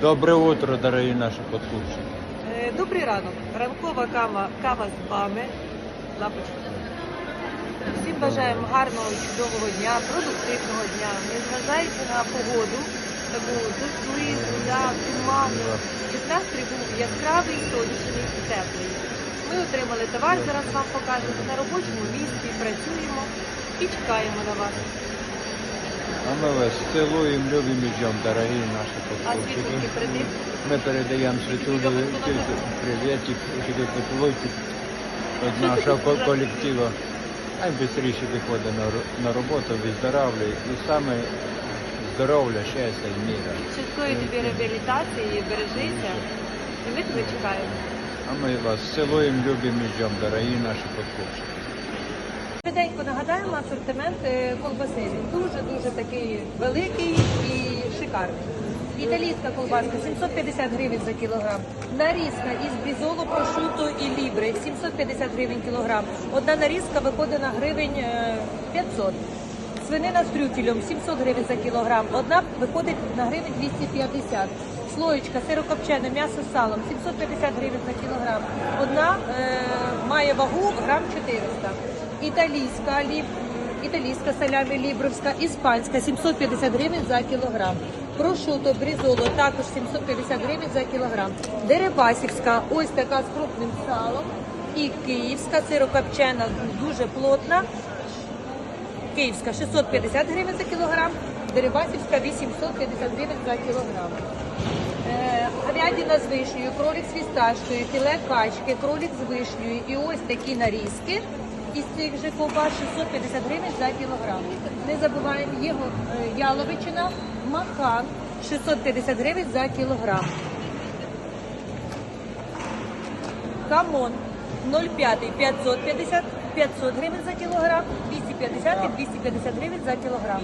Доброе утро, дорогие наши подкупщики. Е, Добрий ранок. Ранкова кава, кава з вами. Лапочка. Всім бажаємо гарного, чудового дня, продуктивного дня. Незважаючи на погоду, таку дощливу, да, туманну, щоб настрій був яскравий, сонячний і теплий. Ми отримали товар, зараз вам покажемо на робочому місці, працюємо і чекаємо на вас. А мы вас целуем, любим и ждем, дорогие наши А світлики подкупщики. прийди. Мы передаем Светуле приветик, тебе поцелуйки від нашого колективу. Швидше виходить на, на роботу, виздоравлює і саме здоров'я, щастя і міра. Швидкої тобі реабілітації, бережися. І ми тебе чекаємо. А ми вас цілуємо, любимо і ждем, дорогі наші подкупщики. Швиденько нагадаємо асортимент е, колбаси. Він дуже-дуже такий великий і шикарний. Італійська колбаска 750 гривень за кілограм. Нарізка із брізоло, прошуто і лібри 750 гривень кілограм. Одна нарізка виходить на гривень е, 500. Свинина з трюфелем 700 гривень за кілограм. Одна виходить на гривень 250. Слоєчка, сирокопчене, м'ясо з салом 750 гривень за кілограм. Одна е, має вагу грам 400. Італійська ліб, італійська салямі лібровська, іспанська 750 гривень за кілограм. Прошуто, брізоло також 750 гривень за кілограм. Дерибасівська, ось така з крупним салом. І київська сирокопчена дуже плотна. Київська 650 гривень за кілограм, Дерибасівська 850 гривень за кілограм. Е, Говядина з вишнею, кролик з фісташкою, філе качки, кролик з вишнею і ось такі нарізки. Із цих же ковбас 650 гривень за кілограм. Не забуваємо його е, яловичина, махан 650 гривень за кілограм. Камон 0,5 550 500 гривень за кілограм, 250 і 250 гривень за кілограм.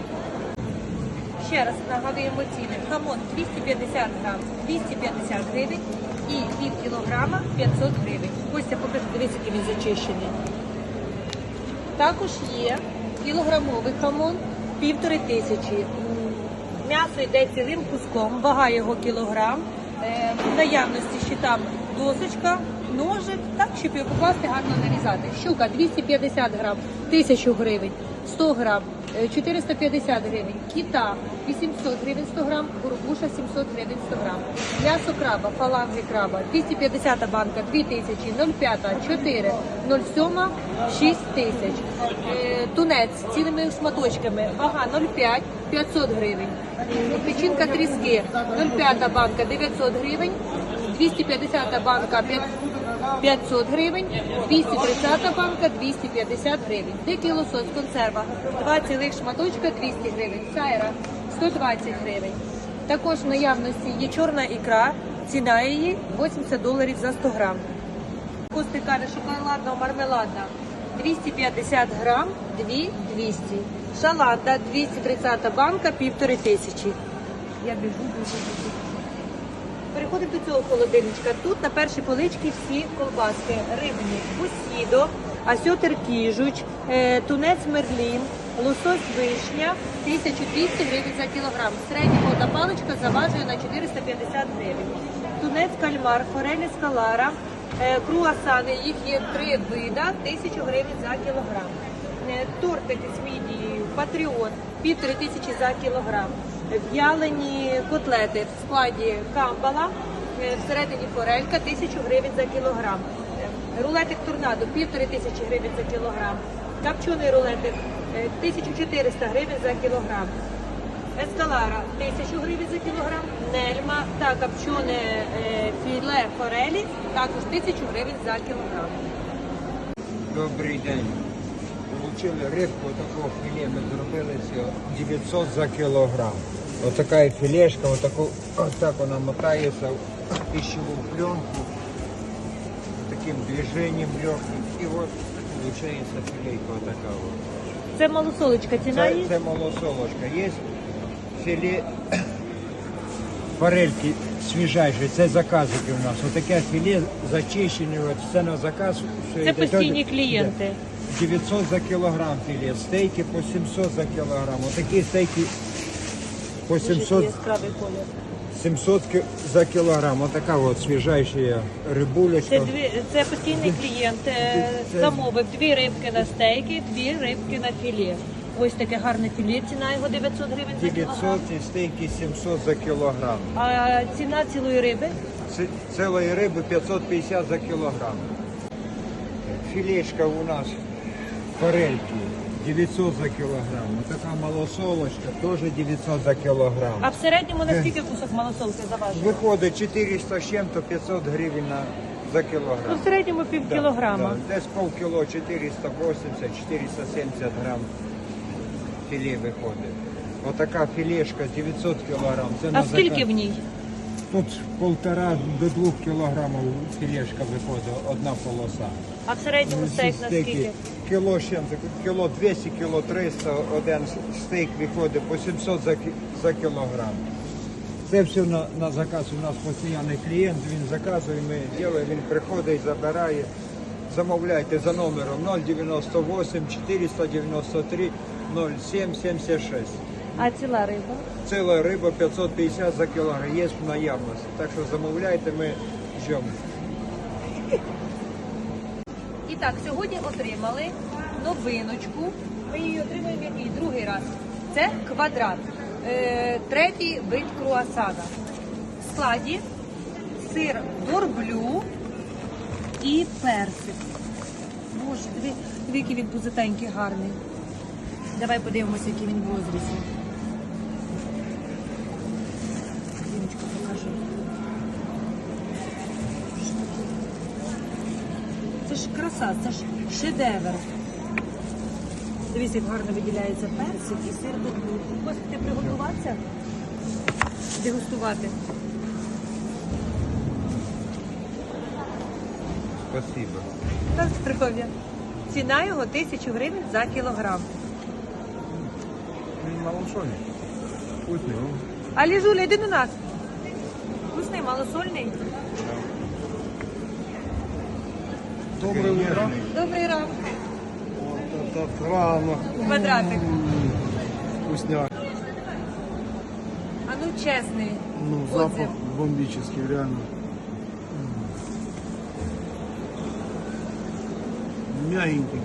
Ще раз нагадуємо ціни. Хамон 250 грам, 250 гривень і пів кілограма 500 гривень. Костя, покажи, дивись, який він зачищений. Також є кілограмовий хамон півтори тисячі. М'ясо йде цілим куском, вага його кілограм. Е, В наявності ще там досочка, ножик, так, щоб його покласти, гарно нарізати. Щука 250 грам, 1000 гривень, 100 грам, е, 450 гривень, кіта 800 гривень 100 грам, бурбуша 700 гривень 100 грам. М'ясо краба, фаланги краба, 250 банка, 2000, 0,5, 4, 0,7, 6 тисяч. Е, Тунець цілими шматочками, вага 0,5, 500 гривень. Е, Печінка тріски, 0,5 банка, 900 гривень, 250 банка, 5 500 гривень, 230 банка 250 гривень. Дикий лосось консерва, 2 цілих шматочка 200 гривень. Сайра 120 гривень. Також в наявності є чорна ікра, ціна її 80 доларів за 100 грам. Костик каже, шоколадна, мармеладна 250 грам, 2 200. Шаланда 230 банка, півтори тисячі. Я біжу, біжу, біжу. Переходимо до цього холодильничка. Тут на першій поличці всі колбаски рибні, бусідо, асьотер кіжуч, е, тунець мерлін, лосось вишня, 1200 гривень за кілограм. Середня одна паличка заважує на 450 гривень. Тунець кальмар, форелі скалара, е, круасани, їх є три вида, 1000 гривень за кілограм. Е, Тортики з мідією, патріот, півтори тисячі за кілограм. В'ялені котлети в складі камбала, е, всередині форелька, 1000 гривень за кілограм. Е, Рулетик торнадо, півтори тисячі гривень за кілограм. Капчений рулетик, е, 1400 гривень за кілограм. Ескалара 1000 гривень за кілограм, нельма та копчене е, філе форелі також 1000 гривень за кілограм. Добрий день. Получили рибку такого філе, ми зробили цього 900 за кілограм. Отака філешка, отаку, отак вона мотається в пищеву пленку. Таким движением легким. І от виходить філейка отака. От. Це малосолочка, ціна Це, її? це малосолочка. Є філе форельки свіжайші, це заказики у нас. Отаке філе зачищене, от це на заказ. все Це йде. постійні клієнти. 900 за кілограм філе, стейки по 700 за кілограм. Отакі стейки по 700, яскравий колір. 700 ки- за кілограм. Отака от свіжайша рибулечка. Це дві це постійний клієнт е, Це- замовив дві рибки на стейки, дві рибки на філе. Ось таке гарне філе, ціна його 900 гривень за 900 кілограм. і стейки 700 за кілограм. А ціна цілої риби Ц- Цілої риби 550 за кілограм. Філешка у нас форельки 900 за кілограм. Отака малосолочка теж 900 за кілограм. А в середньому наскільки кусок малосолки заважує? Виходить 400 з чим-то 500 гривень на, за Ну, кілограм. в середньому пів Да, кілограма. да. Десь полкіло 480, 470 грам філе виходить. Отака філешка 900 кілограм. Це А скільки заказ. в ній? Тут полтора до двох кілограмів філешка виходить, одна полоса. А в середньому стейк наскільки? Кіло ще, кіло 200, кіло 300, один стейк виходить по 700 за, кі- за кілограм. Це все на, на заказ. У нас постійний клієнт, він заказує, ми робимо, він приходить, забирає. Замовляйте за номером 098 493 07 76. А ціла риба? Ціла риба 550 за кілограм, є в наявності. Так що замовляйте, ми ждемо. Так, сьогодні отримали новиночку. Ми її отримуємо який другий раз. Це квадрат. Е, третій вид круасана. В складі сир дорблю і персик. Боже, диви, який він пузатенький, гарний. Давай подивимося, який він в розрізі. Діночка, покажи. Що таке? Це ж краса, це ж шедевр. Дивіться, як гарно виділяється персик і сир додому. Хочете приготуватися? Дегустувати. Спасибо. Та здоров'я. Ціна його тисячу гривень за кілограм. Він Малосольний. Вкусний. ну. А Ліжуля, йди до нас. Вкусний, малосольний. Доброе утро. Добрий ранок. Вот это рано. Квадратик. Вкусняк. А ну чесний. Ну, отзыв. запах бомбический, реально. Мягенький,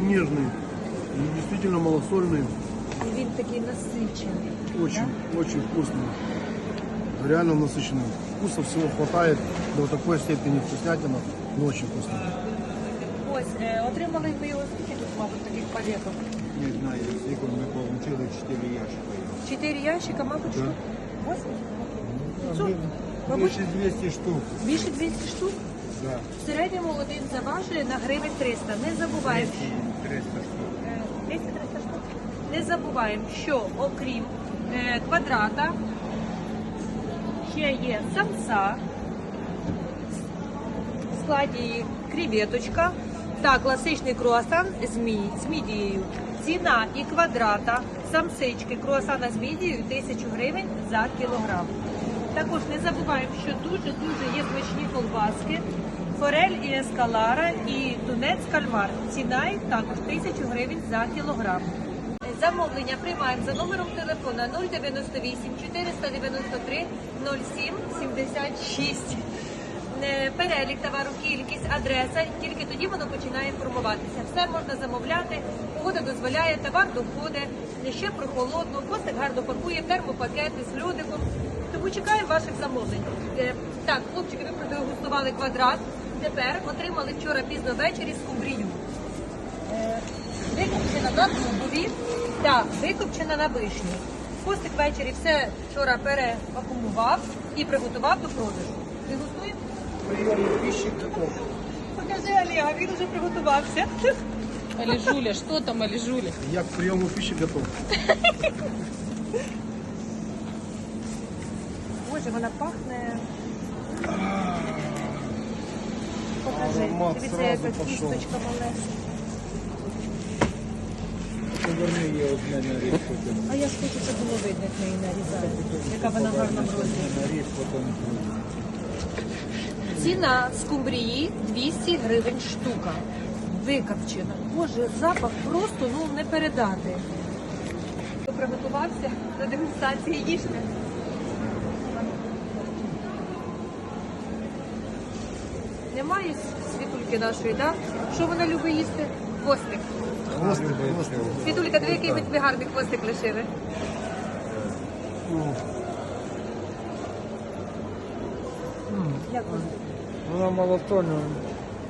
нежный, и действительно малосольный, І він такий насичений. очень, очень вкусный. Реально насыщенный. Вкуса всего хватает до такой степени вкуснятина, очень вкусно. Ось, е, отримали ми його скільки тут, мабуть, таких палеток. Не знаю, сколько мы получили 4 ящика. Чотири ящика, мабуть, штук. Ось. Ну, Мабуть, Більше 200 штук. більше 200 штук. Да. В середньому один заважує на гривень 300. Не забуваємо. 300 штук. Е, 200-300 штук. Не забуваємо, що окрім е, квадрата ще є самса, складі кріветочка та класичний круасан з мідією. Ціна і квадрата, самсички, круасана з мідією 1000 гривень за кілограм. Також не забуваємо, що дуже-дуже є смачні колбаски, форель і ескалара і тунець кальмар. Ціна їх також 1000 гривень за кілограм. Замовлення приймаємо за номером телефона 098 493 07 76. Е, Перелік товару, кількість, адреса, тільки тоді воно починає формуватися. Все можна замовляти, погода дозволяє, товар доходить, ще прохолодно, костик гарно пакує, термопакети з льодиком. Тому чекаємо ваших замовлень. Е, Так, хлопчики, ви продегустували квадрат. Тепер отримали вчора пізно ввечері скумбрію. Е, Викопчена на дубові та викопчена на вишні. Костик ввечері все вчора перевакумував і приготував до продажу. Дегустуємо? Приемный пищи готов. Покажи Олега, він вже приготувався. Алижуля, что там, Алижуля? Я к приему пищи готов. Боже, вона пахне. Покажи. Аромат Дивіться, сразу яка пішов. кісточка. Поверни її різко. А я ж хочу, щоб було видно, як ми її нарізали. Яка вона гарна в. Наріз потім. Ціна скумбрії 200 гривень штука. Викопчена. Боже, запах просто ну не передати. приготувався до дегустації їжте. Немає світульки нашої, так? Що вона любить їсти? Хвостик. Хвостик, хвостик. Світулька, диви, який ми тобі гарний хвостик лишили. Як хвостик? Вона малосольна,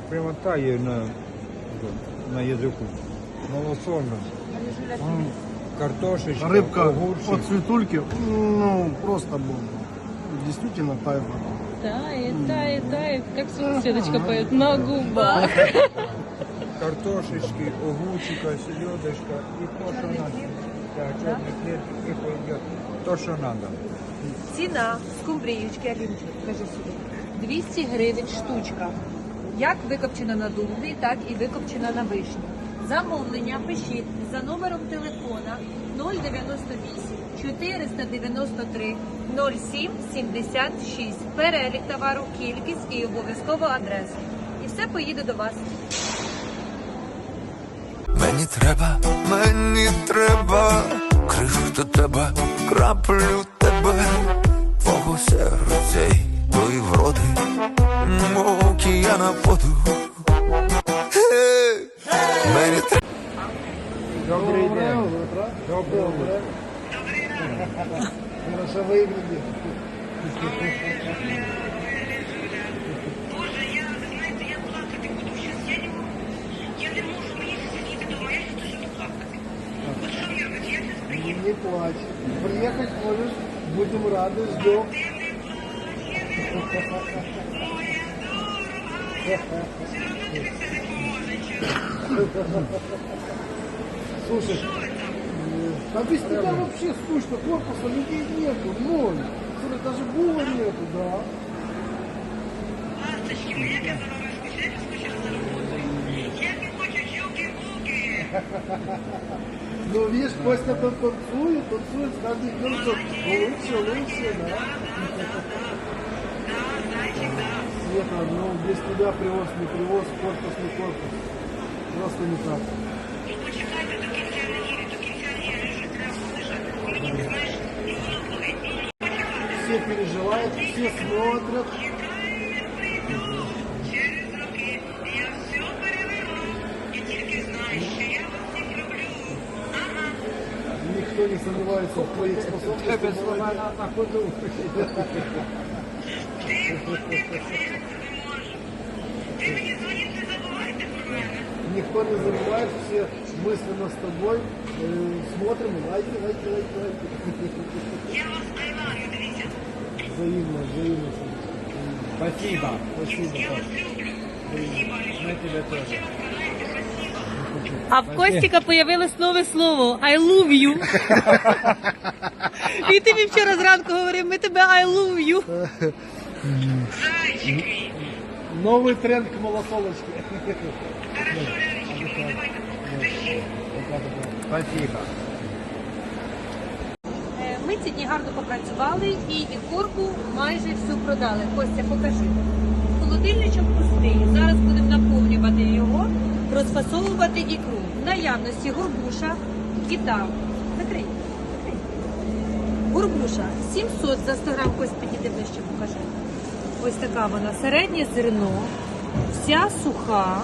прямо тає на, на язику. Малосольна. М, Картошечка, Рыбка огурчик. от цветульки, ну, просто бомба. Действительно тает. Тает, тает, тает, как Светочка поет, на губах. картошечки, огурчика, селедочка и то, что надо. Да, черный хлеб и пойдет. То, что надо. Ціна скумбріючки, Алінчик, кажи сюди. 200 гривень штучка. Як викопчена на дубні, так і викопчена на вишні. Замовлення пишіть за номером телефона 098 493 07 76. Перелік товару, кількість і обов'язково адресу. І все поїде до вас. Мені треба, мені треба крижу до тебе, краплю тебе, твого серця й тої вроди, мого океана воду. Гей, Мені треба. Добрый день. Добрый Доброе. Хорошо выглядит. Боже, я, знаєте, я плакати буду щас. Я не можу. Я не можу мені сидіти вдома, я щас буду плакати. От що мені робити? Я щас приїду. Не плачь. Приехать можешь, будем рады, ждем. Слушай, а без тебя вообще скучно, корпуса людей нету, ноль. Смотри, даже була нету, да. Ласточки, я за хочу. Ну, видишь, Костя там танцует, танцует, с каждым днем лучше, лучше, да. Да, зайчик, да. Света, ну, без тебя привоз, не привоз, корпус, не корпус. Просто не так. Ну почекайте до кінця неділі, до кінця неділі, що треба полежати. Мені, ти знаєш, і воно болить. Ну, почекайте. Все переживают, все смотрят. Через роки я все переверну. І тільки знаю, що я вас всіх люблю. Ага. Никто не сомневается в твоих способностях. Ти мені дзвоніть, не забувайте про мене. Никто не забывает, все мысленно с тобой. Э, смотрим, лайки, лайки, лайки, лайки. Я вас айлаю, дивіться. Взаимно, взаимно. Спасибо. Спасибо. Я вас люблю. Спасибо, Аліша. Мы тебя тоже. Ще раз сказайте спасибо. А в Костіка появилось нове слово I love you. І ти мені вчора зранку говорив, ми тебе I love you. Зайчики. Новый тренд к малосолочке. Хорошо, Лялечки, давайте пишіть. Спасибо. Е, Ми ці дні гарно попрацювали і ікорку майже всю продали. Костя, покажи. Холодильничок пустий. Зараз будемо наповнювати його, розфасовувати ікру. В наявності горбуша, кита. Закрий. Горбуша 700 за 100 грам. Кость підійди ближче, покажи. Ось така вона. Середнє зерно, вся суха.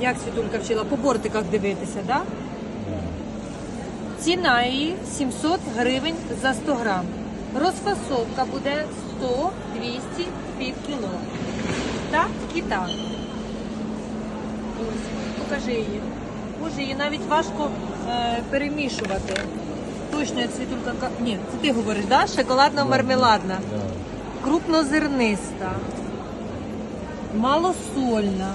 Як світулька вчила, по бортиках дивитися, так? Да? Ціна її 700 гривень за 100 грам. Розфасовка буде 100, 200, пів кіло. Так і так. Ось, покажи її. Боже, її навіть важко е, перемішувати. Точно, як світулька. Ні, це ти говориш, да? Шоколадно-мармеладна. Крупнозерниста. Малосольна.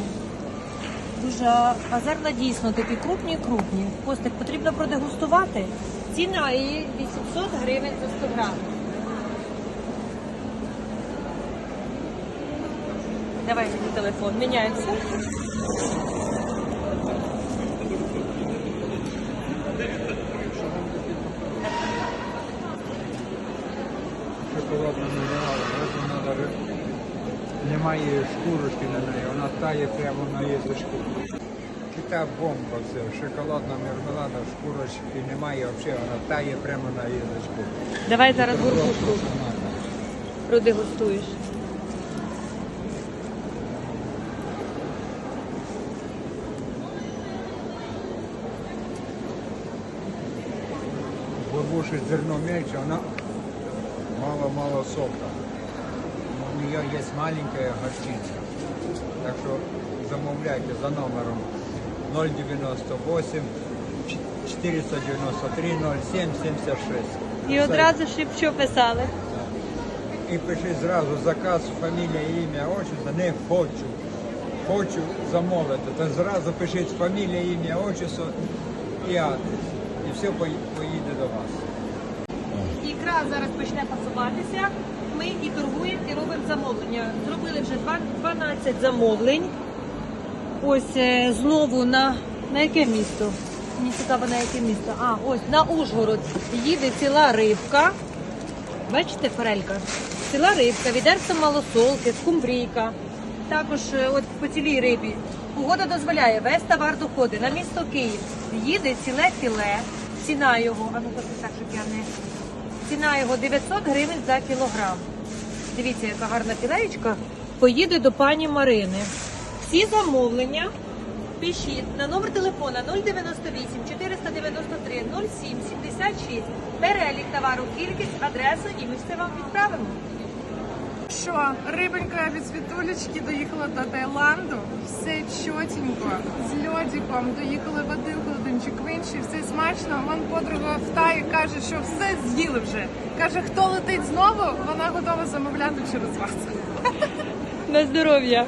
Дуже а дійсно такі крупні крупні. Костик потрібно продегустувати. Ціна її 800 гривень за 100 грам. Давай телефон, міняємося. Немає шкурочки на неї, вона тає прямо на язичку. та бомба все. Шоколадна мармелада, шкурочки немає, взагалі вона тає прямо на язичку. Давай зараз горбушку продегустуєш. Горбушить зерно мельче, она мало-мало сока. У нее есть маленькая горчица. Так что замовляйте за номером 098 493 07 76. І одразу ж що писали. І пиши зразу заказ, фамілія, ім'я, отчество, не хочу. Хочу замовити. То зразу пишіть фамілія, ім'я, отчество і адрес. І все поїде до вас. Ікра зараз почне пасуватися. Ми і торгуємо, і робимо замовлення. Зробили вже 12 замовлень. Ось е, знову на, на яке місто? Мені цікаво, на яке місто. А, ось на Ужгород їде ціла рибка. Бачите, форелька? Ціла рибка, відерце малосолки, скумбрійка. Також е, от по цілій рибі. Погода дозволяє, весь товар доходить на місто Київ. Їде ціле філе, ціна його, а ну так, щоб я не Ціна його 900 гривень за кілограм. Дивіться, яка гарна філеєчка. Поїде до пані Марини. Всі замовлення пишіть на номер телефона 098 493 07 76. Перелік товару, кількість, адресу і ми все вам відправимо. Що, рибонька від світулечки доїхала до Таїланду, все чотенько, з льодиком, доїхали в один холодильничок в інший, все смачно. Вон подруга в Таї каже, що все з'їли вже. Каже, хто летить знову, вона готова замовляти через вас. На здоров'я!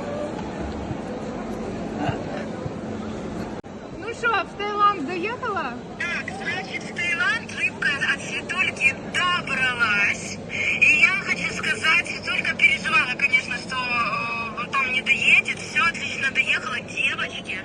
Ну що, в Таїланд доїхала? Так, значит, в Таиланд рыбка от Светульки добралась. И я хочу сказать, Светулька переживала, конечно, что э, потом не доедет. Все отлично доехала. Девочки,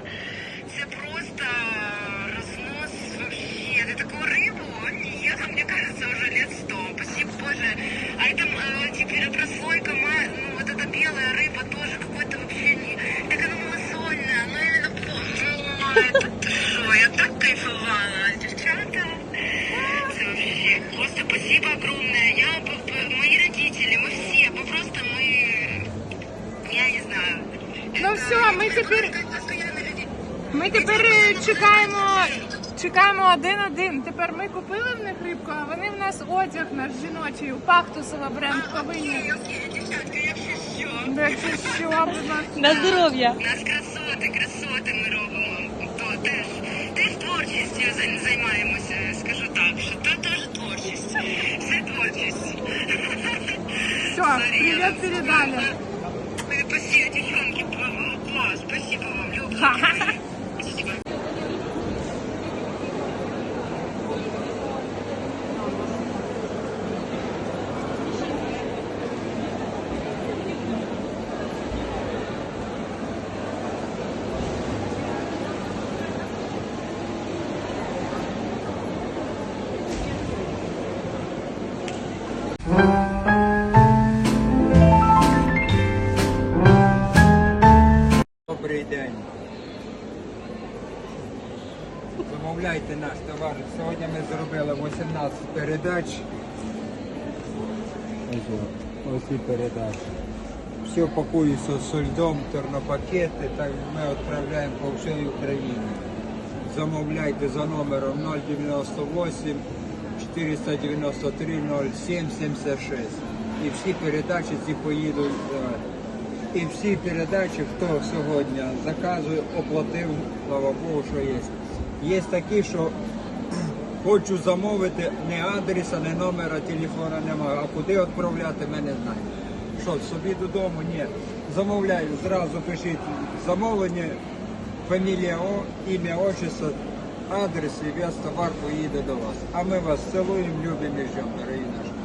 Боже. А это э, теперь прослойка, ма- ну вот эта белая рыба тоже какой-то вообще не... Так она малосольная, но именно. Это что, я так кайфовала, девчата. Это вообще просто спасибо огромное. Я, мои родители, мы все, мы просто мы, я не знаю. Ну все, ми такой тепер, как постоянно люди. ми тепер чекаємо, чекаємо один-один. Тепер ми купили в них рибку, а вони в нас одяг наш жіночий, у Пахтусова бренд повинні. Окей, окей, девчатка, я що. Да, чи що, будь ласка. На здоров'я! У нас красоти, красоти ми робимо. То теж, теж творчістю зай- займаємося, скажу так, що то теж творчість. Все творчість. Все, привет передали. Спасибо, девчонки, класс, спасибо вам, Любка. Передач. Ось, о, і передачі. Все пакується з льдом, тернопакети, так ми відправляємо по всій Україні. Замовляйте за номером 098 493 07 76. І всі передачі ці поїдуть. і всі передачі, хто сьогодні заказує, оплатив, слава Богу, що є. Є такі, що хочу замовити, не адреса, не номера телефона немає, а куди відправляти, ми не знаємо. Що, собі додому? Ні. Замовляю, зразу пишіть замовлення, фамілія, ім'я, отчество, адрес і весь товар поїде до вас. А ми вас цілуємо, любимо і ждемо, дорогі наші.